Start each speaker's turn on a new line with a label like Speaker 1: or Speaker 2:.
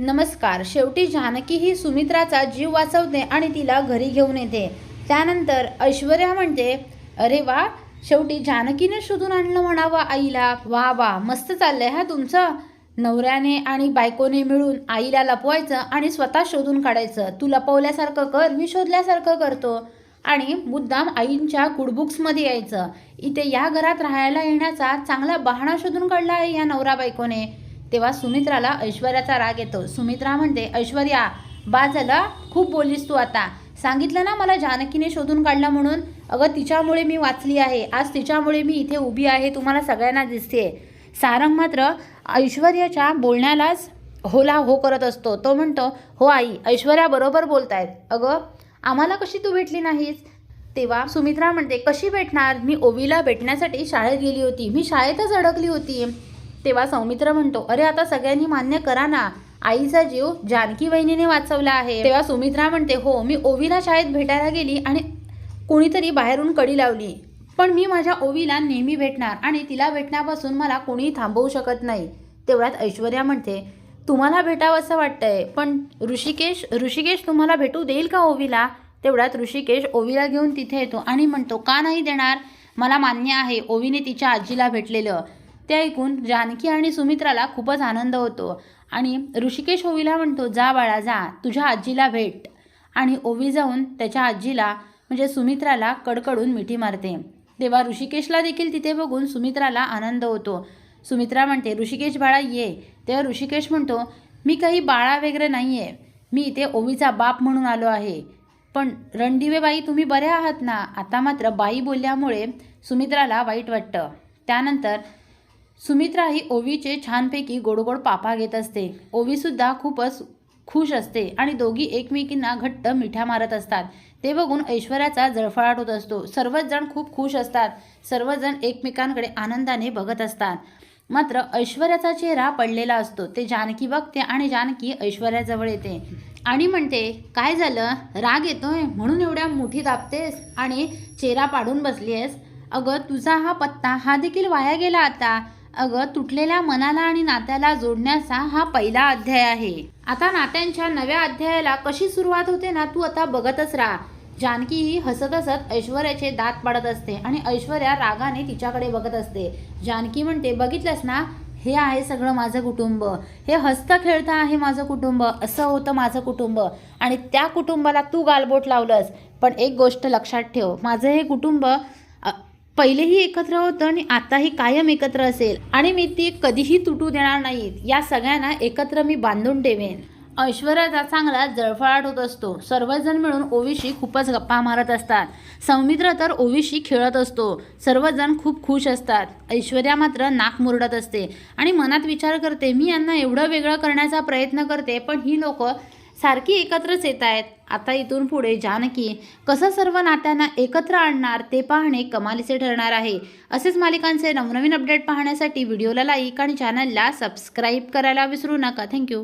Speaker 1: नमस्कार शेवटी जानकी ही सुमित्राचा जीव वाचवते आणि तिला घरी घेऊन येते. त्यानंतर ऐश्वर्या म्हणते अरे वा शेवटी जानकीने शोधून आणलं म्हणावं आईला. वा वा मस्त चाललंय हा तुमचं नवऱ्याने आणि बायकोने मिळून आईला लपवायचं आणि स्वतः शोधून काढायचं. तू लपवल्यासारखं कर मी शोधल्यासारखं करतो आणि मुद्दाम आईंच्या गुडबुक्समध्ये यायचं. इथे या घरात राहायला येण्याचा चांगला बहाणा शोधून काढला आहे या नवरा बायकोने. तेव्हा सुमित्राला ऐश्वर्याचा राग येतो. सुमित्रा म्हणते ऐश्वर्या बा झालं खूप बोललीस तू आता. सांगितलं ना मला जानकीने शोधून काढलं म्हणून? अगं तिच्यामुळे मी वाचली आहे. आज तिच्यामुळे मी इथे उभी आहे. तुम्हाला सगळ्यांना दिसते सारंग मात्र ऐश्वर्याच्या बोलण्यालाच होला हो करत असतो. तो म्हणतो हो आई ऐश्वर्या बरोबर बोलतायत. अगं आम्हाला कशी तू भेटली नाहीस? तेव्हा सुमित्रा म्हणते कशी भेटणार? मी ओवीला भेटण्यासाठी शाळेत गेली होती. मी शाळेतच अडकली होती. तेव्हा सौमित्र म्हणतो अरे आता सगळ्यांनी मान्य करा ना. आईचा जीव जानकी वहिनीने वाचवला आहे. तेव्हा सुमित्रा म्हणते हो मी ओवीला शाळेत भेटायला गेली आणि कोणीतरी बाहेरून कडी लावली. पण मी माझ्या ओवीला नेहमी भेटणार आणि तिला भेटण्यापासून मला कोणीही थांबवू शकत नाही. तेवढ्यात ऐश्वर्या म्हणते तुम्हाला भेटावं असं वाटतंय पण ऋषिकेश ऋषिकेश तुम्हाला भेटू देईल का ओवीला? तेवढ्यात ऋषिकेश ओवीला घेऊन तिथे येतो आणि म्हणतो का नाही देणार? मला मान्य आहे ओवीने तिच्या आजीला भेटलेलं. ते ऐकून जानकी आणि सुमित्राला खूपच आनंद होतो. आणि ऋषिकेश ओवीला म्हणतो जा बाळा जा तुझ्या आजीला भेट. आणि ओवी जाऊन त्याच्या आजीला म्हणजे सुमित्राला कडकडून मिठी मारते. तेव्हा ऋषिकेशला देखील तिथे बघून सुमित्राला आनंद होतो. सुमित्रा म्हणते ऋषिकेश बाळा ये. तेव्हा ऋषिकेश म्हणतो मी काही बाळा वगैरे नाही आहे मी इथे ओवीचा बाप म्हणून आलो आहे. पण रणदिवे बाई तुम्ही बरे आहात ना? आता मात्र बाई बोलल्यामुळे सुमित्राला वाईट वाटतं. त्यानंतर सुमित्रा ही ओवीचे छानपैकी गोडगोड पापा घेत असते. ओवीसुद्धा खूपच खुश असते आणि दोघी एकमेकींना घट्ट मिठ्या मारत असतात. ते बघून ऐश्वर्याचा जळफळाट होत असतो. सर्वच जण खूप खुश असतात. सर्वजण एकमेकांकडे आनंदाने बघत असतात. मात्र ऐश्वर्याचा चेहरा पडलेला असतो. ते जानकी बघते आणि जानकी ऐश्वर्याजवळ येते. आणि म्हणते काय झालं? राग येतोय? म्हणून एवढ्या मुठी दाबतेस आणि चेहरा पाडून बसली आहेस अगं तुझा हा पत्ता हा देखील वाया गेला आता. अगं तुटलेल्या मनाला आणि नात्याला जोडण्याचा हा पहिला अध्याय आहे. आता नात्यांच्या नव्या अध्यायाला कशी सुरुवात होते ना तू आता बघतच राहा. जानकी ही हसत हसत ऐश्वर्याचे दात पाडत असते आणि ऐश्वर्या रागाने तिच्याकडे बघत असते. जानकी म्हणते बघितलंस ना? हे आहे सगळं माझं कुटुंब. हे हसतं खेळतं आहे माझं कुटुंब. असं होतं माझं कुटुंब. आणि त्या कुटुंबाला तू गालबोट लावलंस. पण एक गोष्ट लक्षात ठेव. माझं हे कुटुंब पहिलेही एकत्र होतं आणि आताही कायम एकत्र असेल. आणि मी ती कधीही तुटू देणार नाहीत. या सगळ्यांना एकत्र मी बांधून ठेवेन. ऐश्वर्याचा चांगला जळफळाट होत असतो. सर्वजण मिळून ओवीशी खूपच गप्पा मारत असतात. सौमित्र तर ओवीशी खेळत असतो. सर्वजण खूप खुश असतात. ऐश्वर्या मात्र नाक मुरडत असते. आणि मनात विचार करते मी यांना एवढं वेगळं करण्याचा प्रयत्न करते पण ही लोकं सारखी एकत्रच येत आहेत. आता इथून पुढे जानकी कसं सर्व नात्यांना एकत्र आणणार ते पाहणे कमालीचे ठरणार आहे. असेच मालिकांचे नवनवीन अपडेट पाहण्यासाठी व्हिडिओला लाईक आणि चॅनलला सबस्क्राईब करायला विसरू नका. थँक्यू